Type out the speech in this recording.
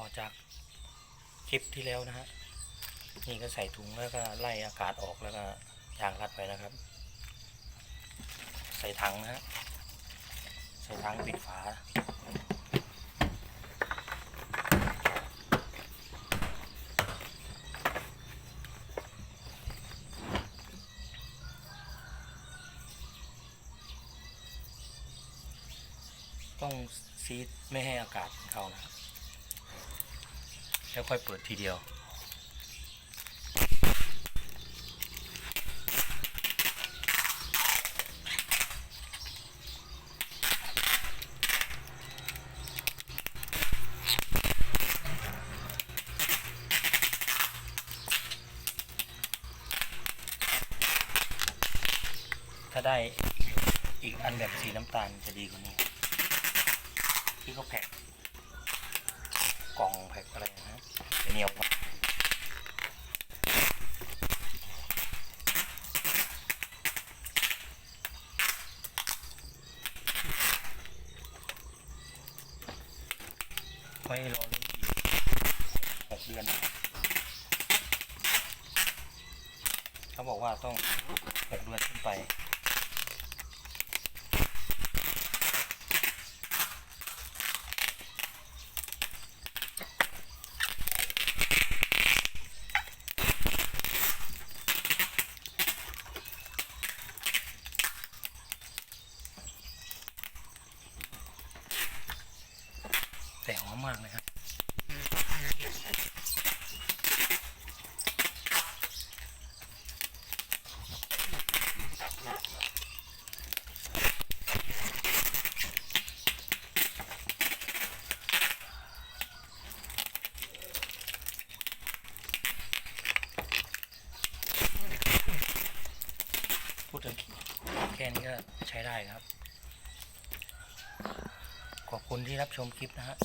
่อจากคลิปที่แล้วนะฮะนี่ก็ใส่ถุงแล้วก็ไล่อากาศออกแล้วก็ยางรัดไปนะครับ ใส่ถังนะฮะใส่ถังปิดฝาต้องซีดไม่ให้อากาศเข้านะครับ แล้วค่อยเปิดทีเดียว ถ้าได้อีกอันแบบสีน้ำตาลจะดีกว่านี้ ที่เขาแพ็ค กล่องแพ็คอะไรนะเหนียวกว่าไว้รอลุ้นอีกหกเดือน เขาบอกว่าต้องหกเดือนขึ้นไป มากเลยครับพูดถึงแค่นี้ก็ใช้ได้ครับ ขอบคุณที่รับชมคลิปนะฮะ